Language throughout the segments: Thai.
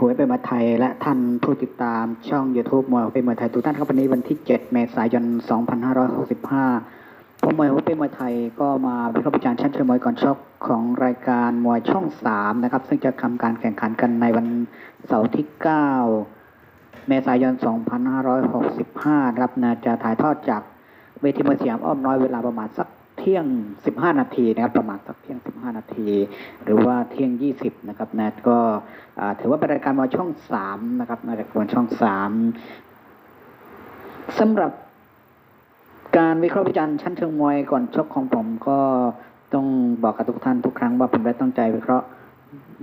หวยไปมาไทย และท่านผู้ติดตามช่อง YouTube มวยไปมาไทยทุกท่านครับวันนี้วันที่ 7 เมษายน 2565ผมมวยหวยไปมาไทยก็มาวิเคราะห์วิจารณ์ชั้นเชิงมวยก่อนชกของรายการมวยช่อง 3 นะครับ ซึ่งจะทำการแข่งขันกันในวันเสาร์ที่ 9 เมษายน 2565นะครับนะจะถ่ายทอดจากเวทีมวยสยามอ้อมน้อยเวลาประมาณสัก เที่ยง 15 นาทีนะครับประมาณสักเที่ยง 15 นาที หรือว่าเที่ยง 20 นะครับนะก็ถือว่าเป็นรายการมวยช่อง 3 นะครับนรายการมวยช่อง 3สำหรับการวิเคราะห์วิจารณ์ชั้นเชิงมวยก่อนชกของผมก็ต้องบอกกับทุกท่านทุกครั้งว่าผมได้ตั้งใจวิเคราะห์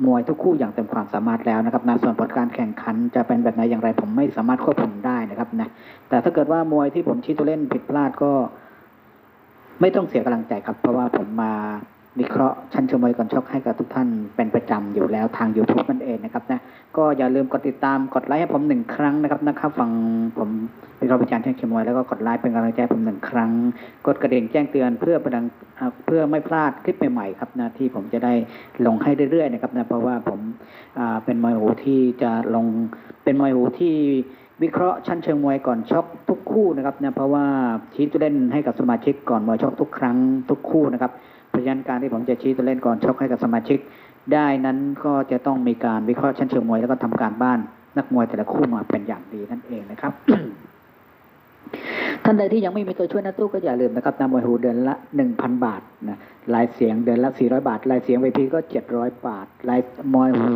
มวยทุกคู่อย่างเต็มความสามารถแล้วนะครับนะส่วนผลการแข่งขันจะเป็นแบบไหนอย่างไรผมไม่สามารถควบคุมได้นะครับนะแต่ถ้าเกิดว่ามวยที่ผมชี้ตัวเล่นผิดพลาดก็ ไม่ต้องเสียกำลังใจครับ เพราะว่าผมมาวิเคราะห์ชั้นเชิงมวยก่อนชกให้กับทุกท่านเป็นประจำอยู่แล้วทาง YouTube นั่นเองนะครับนะก็อย่าลืมกดติดตามกดไลค์ให้ผมหนึ่งครั้งนะครับนะครับฟังผมวิเคราะห์วิจารณ์ชั้นเชิงมวยแล้วก็กดไลค์เป็นกำลังใจผมหนึ่งครั้ง กดกระดิ่งแจ้งเตือนเพื่อประดังเพื่อไม่พลาดคลิปใหม่ๆครับนะที่ผมจะได้ลงให้เรื่อยๆนะครับนะเพราะว่าผมอ่าเป็นมวยหูที่จะลงเป็นมวยหูที่ วิเคราะห์ชั้นเชิงมวยก่อนชกทุกคู่นะครับนะเพราะว่าชี้ตัวเล่นให้กับสมาชิกก่อนมวยชกทุกครั้งทุกคู่นะครับเพราะฉะนั้นการที่ผมจะชี้ตัวเล่นก่อนชกให้กับสมาชิก ได้นั้นก็จะต้องมีการวิเคราะห์ชั้นเชิงมวยแล้วก็ทำการบ้านนักมวยแต่ละคู่มาเป็นอย่างดีนั่นเองนะครับท่านใดที่ยังไม่มีตัวช่วยน้าตู้ก็อย่าลืมนะครับนำมวยหูเดือนละ 1,000 บาทนะลายเสียงเดือนละ 400 บาท ลายเสียงเวทีก็ 700 บาทลายมวยหู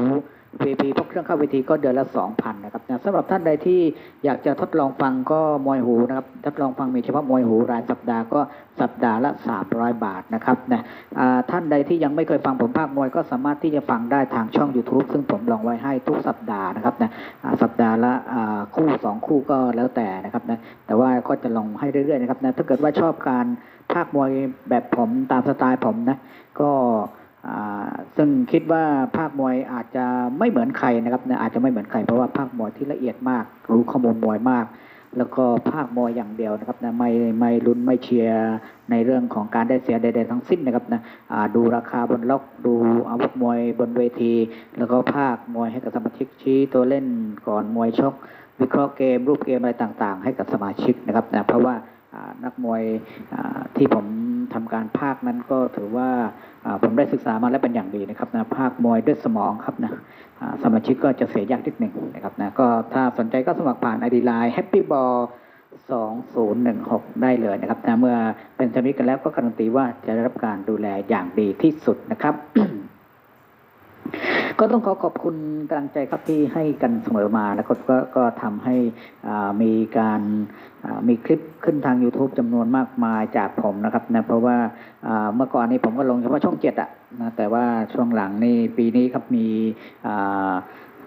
เวทีพวกเครื่องเข้าเวทีก็เดือนละ 2,000 นะครับนะสำหรับท่านใดที่อยากจะทดลองฟังก็มวยหูนะครับ ทดลองฟังมีเฉพาะมวยหูรายสัปดาห์ก็สัปดาห์ละ 300 บาทนะครับนะท่านใดที่ยังไม่เคยฟังผมภาคมวยก็สามารถที่จะฟังได้ทางช่อง YouTube ซึ่งผมลองไว้ให้ทุกสัปดาห์นะครับนะสัปดาห์ละคู่สองคู่ก็แล้วแต่นะครับนะแต่ว่าก็จะลงให้เรื่อยๆนะครับนะถ้าเกิดว่าชอบการภาคมวยแบบผมตามสไตล์ผมนะก็ ซึ่งคิดว่าภาคมวยอาจจะไม่เหมือนใครนะครับอาจจะไม่เหมือนใครเพราะว่าภาคมวยที่ละเอียดมาก รู้ข้อมูลมวยมาก แล้วก็ภาคมวยอย่างเดียวนะครับนะไม่ไม่ลุ้นไม่เชียร์ในเรื่องของการได้เสียใดๆทั้งสิ้นนะครับนะดูราคาบนล็อกดูอาวุธมวยบนเวที แล้วก็ภาคมวยให้กับสมาชิกชี้ตัวเล่นก่อนมวยชกวิเคราะห์เกม รูปเกมอะไรต่างๆ ให้กับสมาชิกนะครับนะเพราะว่านักมวยที่ผมทำการภาคนั้นก็ถือว่า ผมได้ศึกษามาแล้วเป็นอย่างดีนะครับนะภาคมวยด้วยสมองครับนะสมาชิกก็จะเสียยากนิดหนึ่งนะครับนะก็ถ้าสนใจก็สมัครผ่านไอดีไลน์ Happy Ball 2016 ได้เลยนะครับนะเมื่อเป็นสมาชิกกันแล้วก็การันตีว่าจะได้รับการดูแลอย่างดีที่สุดนะครับ ก็ต้องขอขอบคุณกำลังใจครับที่ให้กันเสมอมาแล้วก็ก็ก็ทำให้อ่ามีการมีคลิปขึ้นทาง YouTube จำนวนมากมายจากผมนะครับนะเพราะว่าเมื่อก่อนนี้ผมก็ลงเฉพาะช่องเจ็ดอะนะแต่ว่าช่วงหลังนี่ปีนี้ครับมี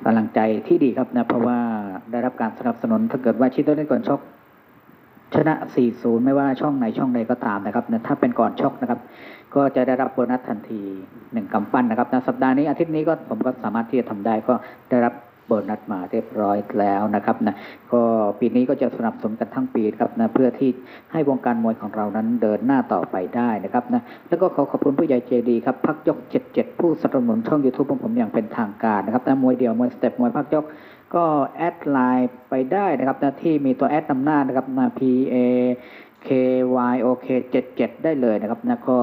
กำลังใจที่ดีครับนะเพราะว่าได้รับการสนับสนุนถ้าเกิดว่าชิดตัวได้ก่อนชกชนะ 40 ไม่ว่าช่องไหนช่องใดก็ตามนะครับนะถ้าเป็นก่อนชกนะครับ ก็จะได้รับโบนัสทันทีหนึ่งกำปั้นนะครับในสัปดาห์นี้อาทิตย์นี้ก็ผมก็สามารถที่จะทำได้ก็ได้รับโบนัสมาเรียบร้อยแล้วนะครับนะก็ปีนี้ก็จะสนับสนุนกันทั้งปีครับนะเพื่อที่ให้วงการมวยของเรานั้นเดินหน้าต่อไปได้นะครับนะแล้วก็ขอขอบคุณผู้ใหญ่ใจดีครับพักยก 77 ผู้สนับสนุนช่อง YouTube ของผมอย่างเป็นทางการนะครับนะมวยเดียวมวยสเต็ปมวยพักยกก็แอดไลน์ไปได้นะครับนะที่มีตัวแอดนำหน้านะครับมา P A K Y O K 77ได้เลยนะครับนะก็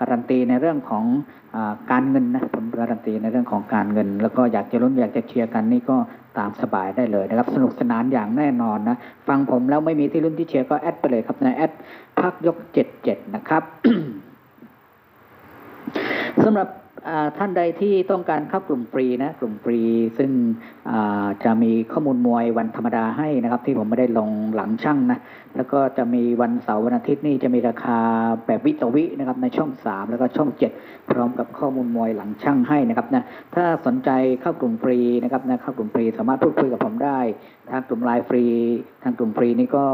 การันตีในเรื่องของอการเงินนะผมการันตีในเรื่องของการเงิน แล้วก็อยากจะลุ้นอยากจะเชียร์กันนี่ก็ตามสบายได้เลยนะครับสนุกสนานอย่างแน่นอนนะฟังผมแล้วไม่มีที่ลุ้นที่เชียร์ก็แอดไปเลยครับนะแอดพักยกเจ็ดเจ็ดนะครับสำหรับ ท่านใดที่ต้องการเข้ากลุ่มฟรีนะกลุ่มฟรี ซึ่งจะมีข้อมูลมวยวันธรรมดาให้นะครับ ที่ผมไม่ได้ลงหลังช่างนะแล้วก็จะมีวันเสาร์วันอาทิตย์นี่จะมีราคาแบบวิตวินะครับในช่อง 3 แล้วก็ช่อง 7 พร้อมกับข้อมูลมวยหลังช่างให้นะครับนะถ้าสนใจเข้ากลุ่มฟรีนะครับนะเข้ากลุ่มฟรีสามารถพูดคุยกับผมได้ ทางกลุ่มไลน์ฟรี ทางกลุ่มฟรีนี่ก็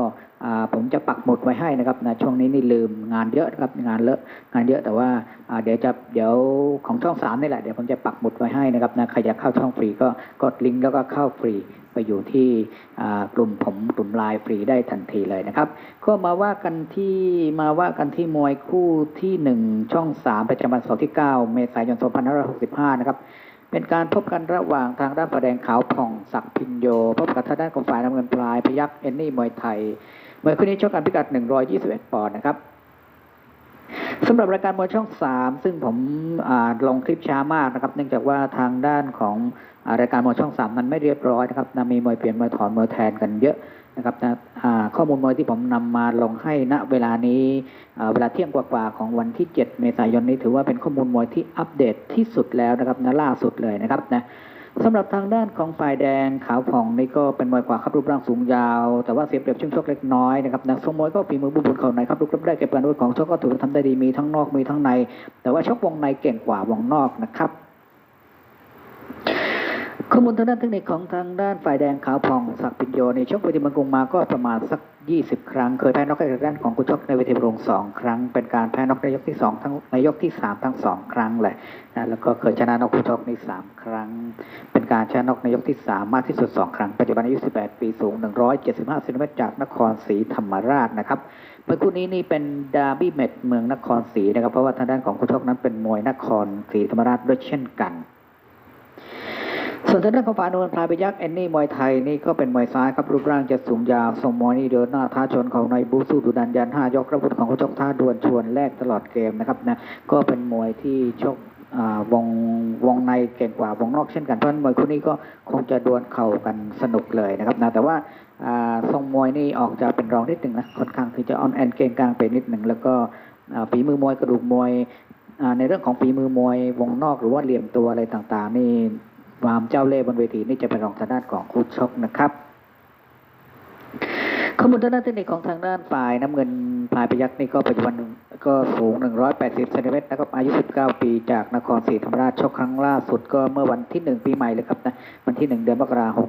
ผมจะปักหมุดไว้ให้นะครับนะช่วงนี้นี่ลืมงานเยอะครับงานเลอะงานเยอะแต่ว่าอ่าเดี๋ยวจะเดี๋ยวของช่องสามนี่แหละเดี๋ยวผมจะปักหมุดไว้ให้นะครับนะใครอยากเข้าช่องฟรีก็กดลิงก์แล้วก็เข้าฟรีไปอยู่ที่อ่ากลุ่มผมกลุ่มไลน์ฟรีได้ทันทีเลยนะครับก็มาว่ากันที่มาว่ากันที่มวยคู่ที่หนึ่งช่องสามประจำวันเสาร์ที่ 9 เมษายน 2565 นะครับเป็นการพบกันระหว่างทางด้านฝ่ายแดงขาวผ่องศักพินโย พบกับทางด้านของฝ่ายน้ำเงินพลายพยักเอนนี่มวยไทย มวยคู่นี้ชกกันพิกัด 121 ปอนด์นะครับสำหรับรายการมวยช่อง 3 ซึ่งผมอ่าลงคลิปช้ามากนะครับ เนื่องจากว่าทางด้านของอารายการมวยช่อง3มันไม่เรียบร้อยนะครับนะมีมวยเปลี่ยนมวยถอนมวยแทนกันเยอะนะครับนะข้อมูลมวยที่ผมนำมาลงให้ณเวลานี้เอ่อเวลาเที่ยงกว่าๆของวันที่ 7 เมษายนนี้ถือว่าเป็นข้อมูลมวยที่อัปเดตที่สุดแล้วนะครับนะล่าสุดเลยนะครับนะ สำหรับทางด้านของฝ่ายแดงขาวผ่องนี่ก็เป็นมวยกว่าครับรูปร่างสูงยาว แต่ว่าเสียเปรียบช่วงชกเล็กน้อยนะครับนะทรงมวยก็ฝีมือบุบุญเขาในครับรูปร่างได้เก็บการด้วยของชกก็ถือว่าทำได้ดีมีทั้งนอกมีทั้งใน แต่ว่าชกวงในเก่งกว่าวงนอกนะครับข้อมูลทางด้านเทคนิคของทางด้านฝ่ายแดงขาวผ่องศักดิ์ปิญโยในชกเวทีเมังกรุงมาก็ประมาณสัก 20 ครั้ง เคยแพ้นอกให้กับด้านของกุชกในเวทีเมืองกรุงสองครั้ง เป็นการแพ้นอกในยกที่สองทั้งในยกที่สามทั้งสองครั้งเลยนะแล้วก็เคยชนะนอกกุชกในสามครั้ง เป็นการชนะนอกในยกที่สามมากที่สุดสองครั้ง ปัจจุบันอายุ 18 ปีสูง 175เซนติเมตรจากนครศรีธรรมราชนะครับเมื่อคู่นี้นี่เป็นดาร์บี้แมตช์เมืองนครศรีนะครับ เพราะว่าทางด้านของกุชกนั้นเป็นมวยนครศรีธรรมราชด้วยเช่นกัน ส่วนทางด้านของฝ่ายนวลพายไปยักษ์แอนนี่มวยไทยนี่ก็เป็นมวยซ้ายครับรูปร่างจะสูงยาวทรงมวยนี่เดินหน้าท้าชนของในบูสูดุดันยันห้ายกระพุทของเขาชกท่าดวลชวนแรกตลอดเกมนะครับนะก็เป็นมวยที่ชกวงวงในเก่งกว่าวงนอกเช่นกันเพราะฉะนั้นมวยคู่นี้ก็คงจะดวลเข่ากันสนุกเลยนะครับนะแต่ว่าทรงมวยนี่ออกจะเป็นรองนิดหนึ่งนะค่อนข้างที่จะออนแอนเกงกลางไปนิดหนึ่งแล้วก็ฝีมือมวยกระดูกมวยในเรื่องของฝีมือมวยวงนอกหรือว่าเหลี่ยมตัวอะไรต่างๆ นี่ ความเจ้าเล่ห์บนเวทีนี่จะเป็นรองทางด้านของคู่ชกนะครับข้อมูลทางด้านเทคนิคของทางด้านฝ่ายน้ำเงินพายพยักษ์นี่ก็ปัจจุบันก็สูง 180เซนติเมตรนะครับอายุ 19 ปีจากนครศรีธรรมราชชกครั้งล่าสุดก็เมื่อวันที่ 1 ปีใหม่เลยครับนะวันที่ 1 เดือนมกราคม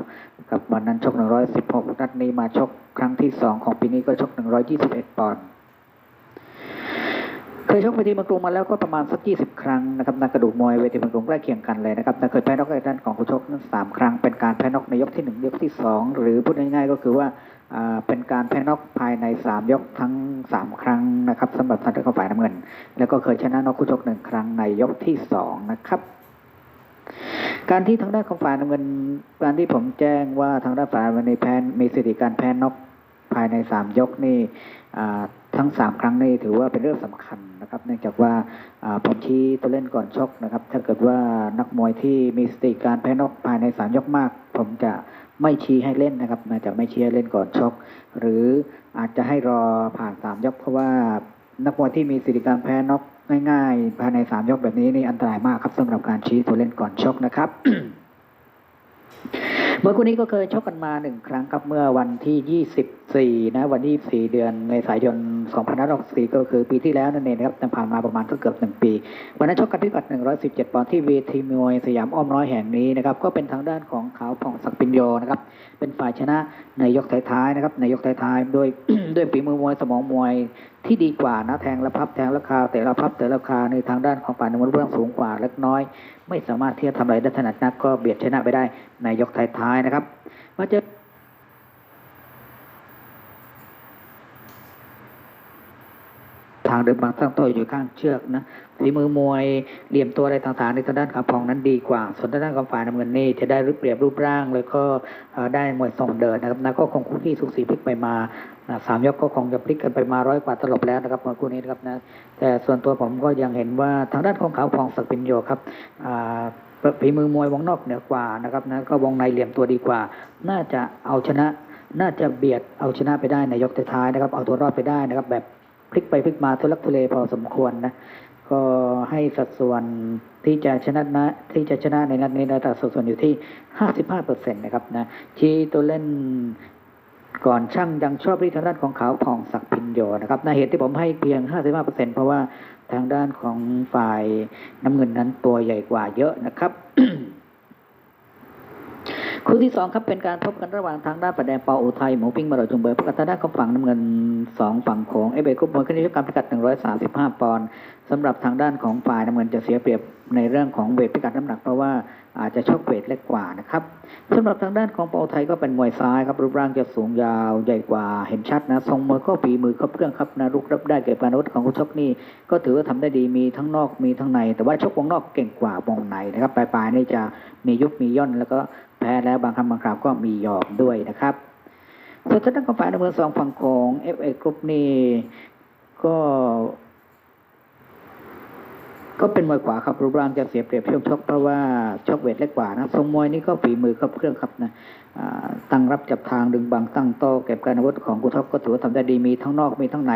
65กับวันนั้นชก 116นัดนี้มาชกครั้งที่ 2 ของปีนี้ก็ชก 121 ปอนด์ เคยชกเวทีเมืองกรุงมาแล้วก็ประมาณสัก20ครั้งนะครับนักกระดูกมวยเวทีเมืองกรุงใกล้เคียงกันเลยนะครับแต่เคยแพ้น็อกในด้านของคู่ชกนั้นสามครั้งเป็นการแพ้น็อกในยกที่หนึ่งยกที่สองหรือพูดง่ายๆก็คือว่าเป็นการแพ้น็อกภายในสามยกทั้งสามครั้งนะครับสำหรับทางด้านของฝ่ายน้ำเงิน แล้วก็เคยชนะน็อกคู่ชกหนึ่งครั้งในยกที่สองนะครับการที่ทางด้านของฝ่ายน้ำเงินการที่ผมแจ้งว่าทางด้านฝ่ายน้ำเงินในแพ้มีสถิติการแพ้น็อกภายในสามยกนี่ทั้งสามครั้งนี่ถือว่าเป็นเรื่องสำคัญ นะครับ เนื่องจากว่าผมชี้ตัวเล่นก่อนชกนะครับ ถ้าเกิดว่านักมวยที่มีสติการแพ้น็อกภายในสามยกมาก ผมจะไม่ชี้ให้เล่นนะครับนะจจะไม่ชี้ให้เล่นก่อนชก หรืออาจจะให้รอผ่านสามยก เพราะว่านักมวยที่มีสติการแพ้น็อกง่ายๆ ภายในสามยกแบบนี้นี่อันตรายมากครับสำหรับการชี้ตัวเล่นก่อนชกนะครับเมื่อคู่นี้ก็เคยชกกันมาหนึ่งครั้งครับเมื่อวันที่ 24นะวันที่24 เดือนเมษายน2564ก็คือปีที่แล้วนั่นเองนะครับแต่ผ่านมาประมาณก็เกือบหนึ่งปี วันนั้นชกกันพิกัด 117 ปอนด์ที่เวทีมวยสยามอ้อมน้อยแห่งนี้นะครับก็เป็นทางด้านของขาวผ่องศักดิ์ปิญโยนะครับเป็นฝ่ายชนะในยกท้ายๆนะครับในยกท้ายๆด้วยด้วยฝีมือมวยสมองมวยที่ดีกว่านะแทงและพับแทงและคาแต่ละพับแต่ละคาในทางด้านของฝ่ายนวลเบื้องสูงกว่าเล็กน้อย ไม่สามารถที่จะทำอะไรได้ถนัดนักก็เบียดชนะไปได้ในยกท้ายๆนะครับมาเจอางเดินบางตั้งโต้อยู่ข้างเชือกนะฝีมือมวยเหลี่ยมตัวอะไรต่างๆในทางด้านขาพองนั้นดีกว่า ส่วนทางด้านของฝ่ายน้ำเงินนี่จะได้รูปเปรียบรูปร่าง แล้วก็ได้มวยทรงเดินนะครับนะก็คงคู่ที่สุกสีพลิกไปมาสามยกก็คงจะพลิกกันไปมาร้อยกว่าตลบแล้วนะครับมวยคู่นี้นะครับนะแต่ส่วนตัวผมก็ยังเห็นว่าทางด้านของขาวพองศักดิ์ปิญโยครับฝีมือมวยวงนอกเหนือกว่านะครับนะก็วงในเหลี่ยมตัวดีกว่า น่าจะเอาชนะ น่าจะเบียดเอาชนะไปได้ในยกท้ายนะครับ เอาตัวรอดไปได้นะครับแบบ พลิกไปพลิกมาทุลักทุเลพอสมควรนะก็ให้สัดส่วนที่จะชนะนะที่จะชนะในนัดนี้นะแต่สัดส่วนอยู่ที่ 55เปอร์เซ็นต์นะครับนะชี้ตัวเล่นก่อนช่างยังชอบที่ทางด้านของขาวผ่องศักพินโยนะครับนะเหตุที่ผมให้เพียง 55เปอร์เซ็นต์เพราะว่าทางด้านของฝ่ายน้ำเงินนั้นตัวใหญ่กว่าเยอะนะครับ คู่ที่สองครับเป็นการพบกันระหว่างทางด้านประแดงปออุทัยหมูปิ้งมาโดยจุงเบอร์พบกับทางด้านของฝั่งน้ำเงินสองฝั่งโขงเอเบกรุ๊ปมวยขึ้นในชกการพิกัด 135 ปอนด์สำหรับทางด้านของฝ่ายน้ำเงินจะเสียเปรียบในเรื่องของเวทพิกัดน้ำหนักเพราะว่าอาจจะชกเวทเล็กกว่านะครับสำหรับทางด้านของเปาไทยก็เป็นมวยซ้ายครับรูปร่างจะสูงยาวใหญ่กว่าเห็นชัดนะทรงมวยก็ฝีมือครบเครื่องครับนะรุกรับได้เก็บการอาวุธของคุณชกนี่ก็ถือว่าทำได้ดีมีทั้งนอกมีทั้งใน แต่ว่าชกวงนอกเก่งกว่าวงในนะครับปลายๆนี่จะมียุบมีย่นแล้วก็ แพ้แล้วบางครั้งบางคราวก็มียอมด้วยนะครับส่วนทางด้านของฝ่ายน้ำเงินสองฝั่งของ FA Group นี่ก็ ก็เป็นมวยขวาครับรูปร่างจะเสียเปรียบช่วงชกเพราะว่าชกเวทเล็กกว่านะทรงมวยนี่ก็ฝีมือครับเครื่องครับนะตั้งรับจับทางดึงบังตั้งโตเก็บการอาวุธของกุทบก็ถือว่าทำได้ดีมีทั้งนอกมีทั้งใน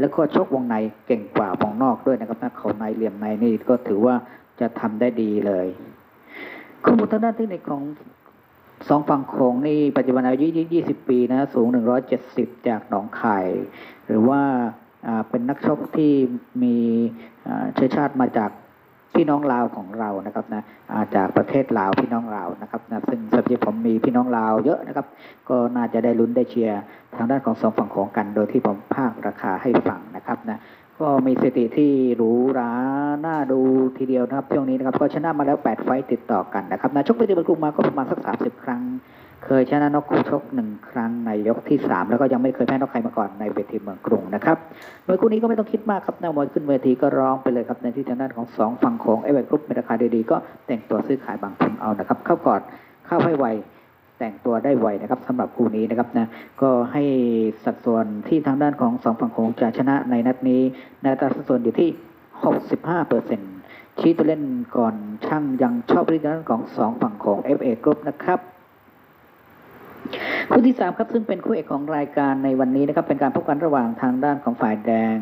แล้วก็ชกวงในเก่งกว่าวงนอกด้วยนะครับนะเขาในเหลี่ยมในนี่ก็ถือว่าจะทำได้ดีเลย ข้อมูลทางด้านเทคนิคของสองฝั่งโขงนี่ปัจจุบันอายุ 20 ปีนะสูง 170 จากหนองคาย หรือว่าเป็นนักชกที่มีเชื้อชาติมาจากพี่น้องลาวของเรานะครับนะาจากประเทศลาวพี่น้องลาวนะครับนะซึ่งสัปดาห์ผมมีพี่น้องลาวเยอะนะครับ ก็น่าจะได้ลุ้นได้เชียร์ทางด้านของสองฝั่งโขงกัน โดยที่ผมพากราคาให้ฟังนะครับนะ ก็มีสถิติที่หรูหราน่าดูทีเดียวนะครับช่วงนี้นะครับก็ชนะมาแล้ว 8 ไฟต์ติดต่อกันนะครับนะชกไปที่บรรลุมาก็ประมาณสัก 30 ครั้ง เคยชนะนกคู่ชกหนึ่งครั้งในยกที่ 3 แล้วก็ยังไม่เคยแพ้นกใครมาก่อนในเวทีเมืองกรุงนะครับมวยคู่นี้ก็ไม่ต้องคิดมากครับนะมวยขึ้นเวทีก็ร้องไปเลยครับในที่ทางด้านของสองฝั่งของเอเวอร์กรุ๊ปมีราคาดีๆก็แต่งตัวซื้อขายบางทุนเอานะครับเข้ากอดเข้าให้ไว แต่งตัวได้ไวนะครับสำหรับคู่นี้นะครับนะก็ให้สัดส่วนที่ทางด้านของสองฝั่งโขงจะชนะในนัดนี้ในอัตราสัดส่วนอยู่ที่ 65เปอร์เซ็นต์ชี้ตัวเล่นก่อนช่างยังชอบเล่นด้านของสองฝั่งของ FA Group นะครับ คู่ที่สามครับซึ่งเป็นคู่เอกของรายการในวันนี้นะครับเป็นการพบกันระหว่างทางด้านของฝ่ายแดง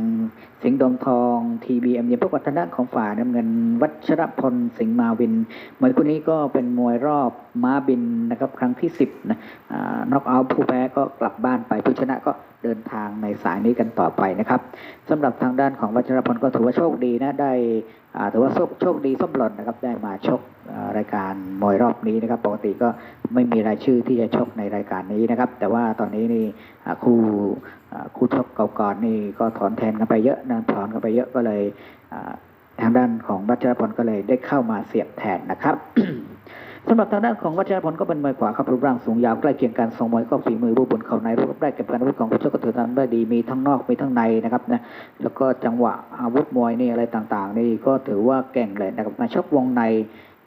สิงห์ดมทองทีบีเอ็มเยพบกับทางด้านของฝ่ายน้ำเงิน วัชรพลสิงห์มาวินมวยคู่นี้ก็เป็นมวยรอบม้าบินนะครับครั้งที่ 10นะน็อกเอาท์ผู้แพ้ก็กลับบ้านไปผู้ชนะก็ เดินทางในสายนี้กันต่อไปนะครับสำหรับทางด้านของวัชรพลก็ถือว่าโชคดีนะได้ถือว่าโชคดีส้มหล่นนะครับได้มาชกรายการมวยรอบนี้นะครับ ปกติก็ไม่มีรายชื่อที่จะชกในรายการนี้นะครับ แต่ว่าตอนนี้นี่คู่คู่ชกเก่าก่อนนี่ก็ถอนแทนกันไปเยอะนะถอนกันไปเยอะก็เลยทางด้านของวัชรพลก็เลยได้เข้ามาเสียบแทนนะครับ สำหรับทางด้านของวัชรพลก็เป็นมวยขวาครับรูปร่างสูงยาวใกล้เคียงกันทรงมวยก็ฝีมือรูปบนเข่าในรูปได้เก็บการอาวุธของผู้ชกก็ถือทำได้ดีมีทั้งนอกมีทั้งในนะครับนะแล้วก็จังหวะอาวุธมวยนี่อะไรต่างๆ นี่ก็ถือว่าเก่งเลยนะครับนะชกวงใน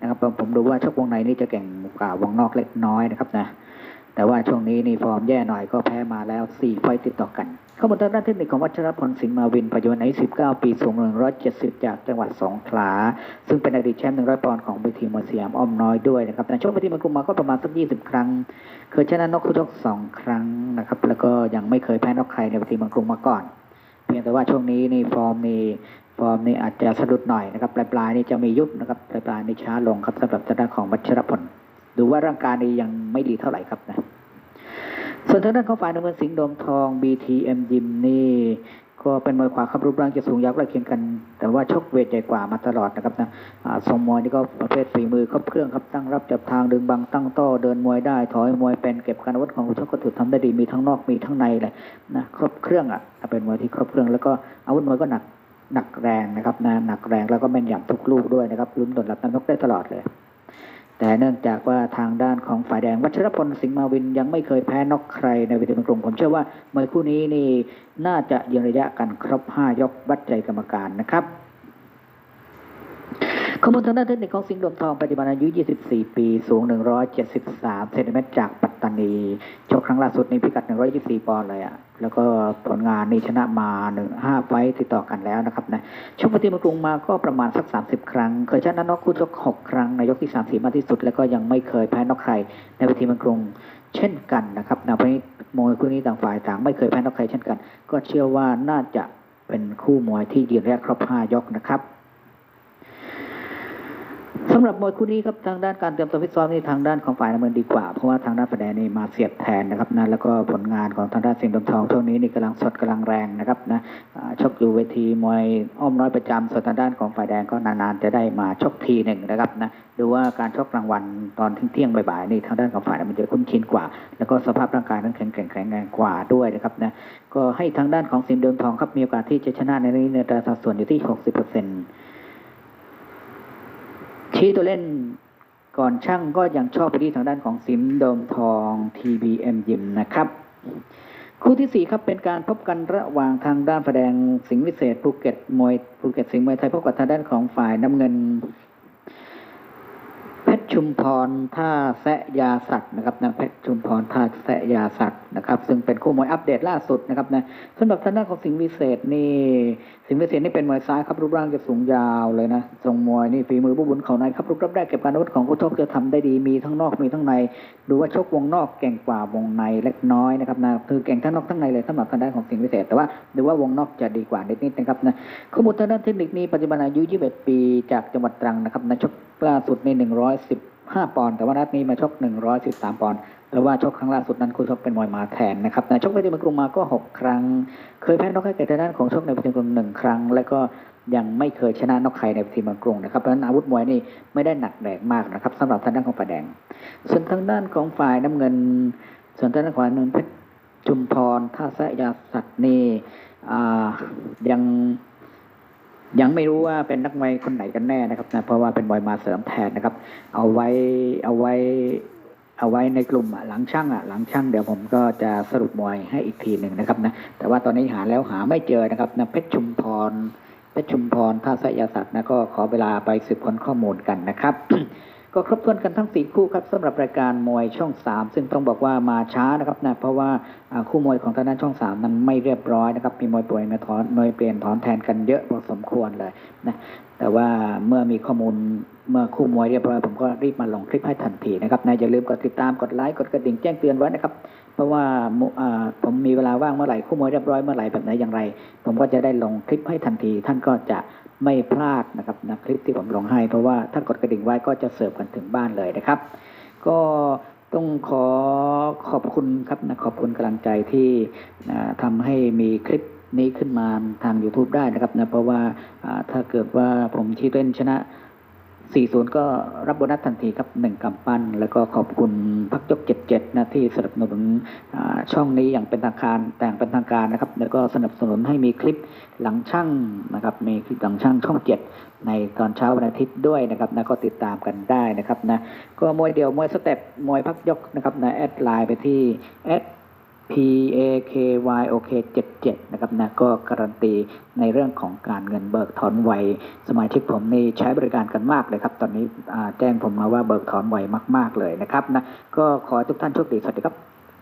นะครับผมดูว่าชกวงในนี่จะเก่งกว่าวงนอกเล็กน้อยนะครับนะ แต่ว่าช่วงนี้นี่ฟอร์มแย่หน่อยก็แพ้มาแล้ว 4 ไฟต์ติดต่อกัน ข้อมูลทางด้านเทคนิคของวัชรพลสิงห์มาวินปัจจุบันอายุ19 ปี สูง 170 จากจังหวัดสงขลา ซึ่งเป็นอดีตแชมป์ 100 ปอนด์ของเวทีมวยสยามอ้อมน้อยด้วยนะครับในช่วงเวทีมวยกรุงมาก็ประมาณสัก 20 ครั้ง เคยชนะนกคู่ชก2 ครั้งนะครับ แล้วก็ยังไม่เคยแพ้นกใครในเวทีมืองกรุงมาก่อน เพียงแต่ว่าช่วงนี้นี่ฟอร์มนี่ฟอร์มนี่อาจจะสะดุดหน่อยนะครับ ปลายๆนี่จะมียุบนะครับ ปลายๆนี่ช้าลงครับสำหรับทางด้านของวัชรพล ดูว่าร่างกายนี่ยังไม่ดีเท่าไหร่ครับนะ ส่วนทางด้านของฝ่ายน้ำเงินสิงห์ดมทอง BTM ยิมนี่ก็เป็นมวยขวาครับรูปร่างจะสูงยาวใกล้เคียงกัน แต่ว่าชกเวทใหญ่กว่ามาตลอดนะครับนะอ่าทรงมวยนี่ก็ประเภทฝีมือครบเครื่องครับตั้งรับจับทางดึงบังตั้งโต้เดินมวยได้ถอยมวยเป็นเก็บการอาวุธของชกก็ถือทำได้ดีมีทั้งนอกมีทั้งในเลยนะครบเครื่องอะเป็นมวยที่ครบเครื่องแล้วก็อาวุธมวยก็หนักหนักแรงนะครับนะหนักแรงแล้วก็แม่นยำทุกลูกด้วยนะครับลุ้นตนรับน้ำนกได้ตลอดเลย แต่เนื่องจากว่าทางด้านของฝ่ายแดง วัชรพลสิงห์มาวินยังไม่เคยแพ้นอกใครในเวทีมืองกรุงผมเชื่อว่ามวยคู่นี้นี่น่าจะยืนระยะกันครบ 5 ยกวัดใจกรรมการนะครับ ข้อมูลทางด้านเทคนิคของสิงห์ดวงทองปัจจุบันอายุ 24 ปี สูง 173 เซนติเมตรจากปัตตานีชกครั้งล่าสุดในพิกัด 124 ปอนด์เลยอะ่ะ แล้วก็ผลงานนี่ชนะมาหนึ่งห้าไฟติดต่อกันแล้วนะครับนะชกปฏิมากรุงมาก็ประมาณสัก 30 ครั้ง เคยชนะน็อกคู่ชก 6 ครั้ง ในยกที่ 3 4 มากที่สุด แล้วก็ยังไม่เคยแพ้น็อกใคร ในเวทีเมืองกรุงเช่นกันนะครับนะเพราะนี้มวยคู่นี้ต่างฝ่ายต่างไม่เคยแพ้น็อกใครเช่นกัน ก็เชื่อว่าน่าจะเป็นคู่มวยที่ยืนแรกครบ5ยกนะครับ สำหรับมวยคู่นี้ครับทางด้านการเตรียมตัวฟิตซ้อมนี่ทางด้านของฝ่ายน้ำเงินดีกว่า เพราะว่าทางด้านฝ่ายแดงนี่มาเสียบแทนนะครับนะแล้วก็ผลงานของทางด้านสิงห์ดำทองช่วงนี้นี่กำลังสดกำลังแรงนะครับนะชกอยู่เวทีมวยอ้อมน้อยประจำส่วนทางด้านของฝ่ายแดงก็นานๆจะได้มาชกทีหนึ่งนะครับนะดูว่าการชกกลางวันตอนเที่ยงบ่ายๆนี่ทางด้านของฝ่ายน้ำเงินจะคุ้นชินกว่า แล้วก็สภาพร่างกายนั้นแข็งแกร่งแข็งแรงกว่าด้วยนะครับนะก็ให้ทางด้านของสิงห์ดำทองครับมีโอกาสที่จะชนะในนี้ในอัตราสัดส่วนอยู่ที่ 60% ชี้ตัวเล่นก่อนช่างก็ยังชอบไปที่ทางด้านของซิมโดมทอง TBM ยิมนะครับ คู่ที่สี่ครับเป็นการพบกันระหว่างทางด้านแสดงสิงห์วิเศษภูเก็ตมวยภูเก็ตสิงห์มวยไทยพบกับทางด้านของฝ่ายน้ำเงิน รชุมพรท่าแซะยาสัตว์นะครับนะเพชรชุมพรท่าแซะยาสัตว์นะครับ ซึ่งเป็นคู่มวยอัปเดตล่าสุดนะครับนะสำหรับทางด้านของสิงห์วิเศษนี่ สิงห์วิเศษนี่เป็นมวยซ้ายครับรูปร่างจะสูงยาวเลยนะทรงมวยนี่ฝีมือบุบุญเขาในครับรูปรับได้เก็บการอาวุธของคู่ชกจะทำได้ดีมีทั้งนอกมีทั้งใน ดูว่าชกวงนอกเก่งกว่าวงในเล็กน้อยนะครับนะคือเก่งทั้งนอกทั้งในเลยสำหรับทางด้านของสิงห์วิเศษ แต่ว่าดูว่าวงนอกจะดีกว่านิดนิดๆนะครับนะข้อมูลทางด้านเทคนิคนี้ปัจจุบันอายุ 21 ปี จากจังหวัดตรังนะครับนะชกล่าสุดใน 15 ปอนด์แต่ว่านัดนี้มาชก 113 ปอนด์แต่ว่าชกครั้งล่าสุดนั้นคู่ชกเป็นมวยมาแทนนะครับนะชกไปที่เมืองกรุงมาก็ 6 ครั้ง เคยแพ้นอกให้แก่ทางด้านของชกในประเทศกรุงหนึ่งครั้ง แล้วก็ยังไม่เคยชนะนอกใครในประเทศมืองกรุงนะครับเพราะฉะนั้นอาวุธมวยนี่ไม่ได้หนักแรงมากนะครับสำหรับทางด้านของฝ่ายแดง ส่วนทางด้านของฝ่ายน้ำเงิน ส่วนทางด้านขวาเนินเพชรจุมพรท่าแซะยาสัตว์นี่อ่ายัง ยังไม่รู้ว่าเป็นนักมวยคนไหนกันแน่นะครับนะเพราะว่าเป็นมวยมาเสริมแทนนะครับ เอาไว้เอาไว้เอาไว้ในกลุ่มหลังช่างอะหลังช่างเดี๋ยวผมก็จะสรุปมวยให้อีกทีหนึ่งนะครับนะแต่ว่าตอนนี้หาแล้วหาไม่เจอนะครับนะเพชรชุมพรเพชรชุมพรท่าสยาสัตว์นะก็ขอเวลาไปสืบค้นข้อมูลกันนะครับ ก็ครบถ้วนกันทั้งสี่คู่ครับสำหรับรายการมวยช่องสามซึ่งต้องบอกว่ามาช้านะครับนะเพราะว่าคู่มวยของทางด้านช่องสามนั้นไม่เรียบร้อยนะครับมีมวยป่วยมาถอนมวยเปลี่ยนถอนแทนกันเยอะพอสมควรเลยนะแต่ว่าเมื่อมีข้อมูลเมื่อคู่มวยเรียบร้อยผมก็รีบมาลงคลิปให้ทันทีนะครับนะอย่าลืมกดติดตามกดไลค์กดกระดิ่งแจ้งเตือนไว้นะครับเพราะว่าผมมีเวลาว่างเมื่อไหร่คู่มวยเรียบร้อยเมื่อไหร่แบบไหนอย่างไร ผมก็จะได้ลงคลิปให้ทันที ท่านก็จะ ไม่พลาดนะครับนะคลิปที่ผมลงให้ เพราะว่าถ้ากดกระดิ่งไว้ก็จะเสิร์ฟกันถึงบ้านเลยนะครับ ก็ต้องขอขอบคุณครับนะขอบคุณกำลังใจที่นะทำให้มีคลิปนี้ขึ้นมาทาง YouTube ได้นะครับนะเพราะว่าถ้าเกิดว่าผมชี้เต้นชนะ 40 ก็รับโบนัสทันทีครับหนึ่งกำปั้น แล้วก็ขอบคุณพักยก 77 นะที่สนับสนุนช่องนี้อย่างเป็นทางการแต่งเป็นทางการนะครับ แล้วก็สนับสนุนให้มีคลิปหลังช่างนะครับมีคลิปหลังช่างช่อง 7 ในตอนเช้าวันอาทิตย์ด้วยนะครับนะก็ติดตามกันได้นะครับนะก็มวยเดียวมวยสเต็ปมวยพักยกนะครับนะแอดไลน์ไปที่แอด P A K Y O K 77 นะครับนะก็การันตีในเรื่องของการเงินเบิกถอนไวสมาชิกผมนี่ใช้บริการกันมากเลยครับ ตอนนี้แจ้งผมมาว่าเบิกถอนไวมาก ๆ เลยนะครับนะก็ขอทุกท่านโชคดี สวัสดีครับ